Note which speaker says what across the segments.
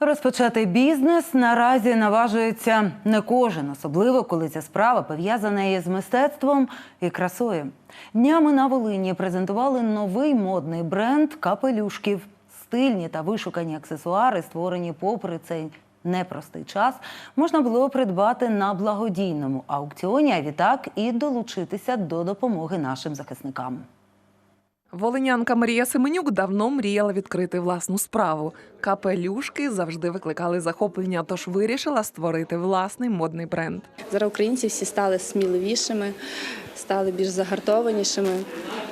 Speaker 1: Розпочати бізнес наразі наважується не кожен, особливо коли ця справа пов'язана із мистецтвом і красою. Днями на Волині презентували новий модний бренд капелюшків. Стильні та вишукані аксесуари, створені попри цей непростий час, можна було придбати на благодійному аукціоні, а відтак і долучитися до допомоги нашим захисникам.
Speaker 2: Волинянка Марія Семенюк давно мріяла відкрити власну справу. Капелюшки завжди викликали захоплення, тож вирішила створити власний модний бренд.
Speaker 3: Зараз українці всі стали сміливішими, стали більш загартованішими.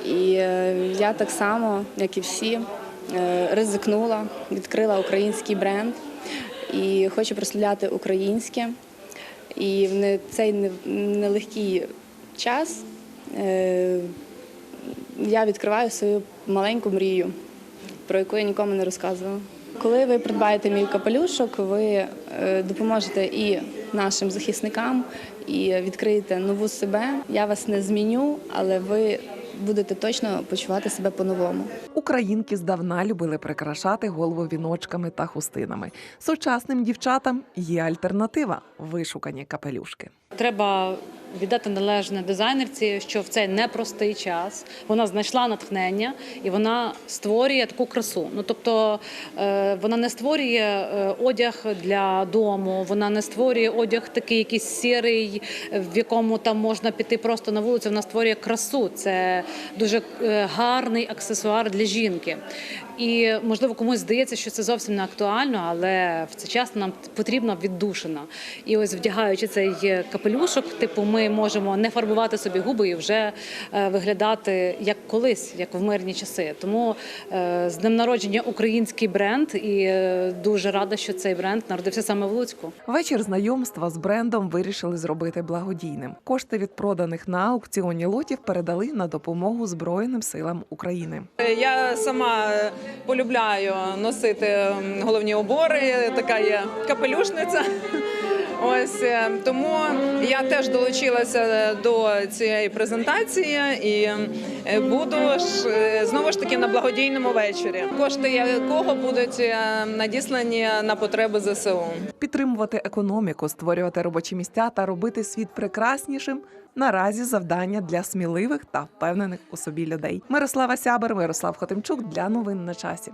Speaker 3: І е, я так само, як і всі, е, ризикнула, відкрила український бренд і хочу прославляти українське. І в цей нелегкий час е, я відкриваю свою маленьку мрію, про яку я нікому не розказувала. Коли ви придбаєте мій капелюшок, ви е, допоможете і нашим захисникам, і відкриєте нову себе. Я вас не зміню, але ви будете точно почувати себе по-новому.
Speaker 2: Українки здавна любили прикрашати голову віночками та хустинами. Сучасним дівчатам є альтернатива вишукані капелюшки.
Speaker 4: Треба віддати належне дизайнерці, що в цей непростий час вона знайшла натхнення і вона створює таку красу. Ну тобто е, вона не створює е, одяг для дому, вона не створює одяг такий якийсь сірий, в якому там можна піти просто на вулицю. Вона створює красу. Це дуже е, гарний аксесуар для жінки. І можливо комусь здається, що це зовсім не актуально, але в цей час нам потрібна віддушина. І ось вдягаючи цей капелюшок, типу, ми можемо не фарбувати собі губи і вже е, виглядати як колись, як в мирні часи. Тому е, з днем народження український бренд, і е, дуже рада, що цей бренд народився саме в Луцьку.
Speaker 2: Вечір знайомства з брендом вирішили зробити благодійним. Кошти від проданих на аукціоні лотів передали на допомогу Збройним силам України.
Speaker 5: Я сама полюбляю носити головні убори, така є капелюшниця. Ось тому я теж долучилася до цієї презентації і е, буду е, знову ж таки на благодійному вечорі. Кошти якого будуть е, надіслані на потреби ЗСУ.
Speaker 2: Підтримувати економіку, створювати робочі місця та робити світ прекраснішим. Наразі завдання для сміливих та впевнених у собі людей. Мирослава Сябер, Мирослав Хотимчук для новин на часі.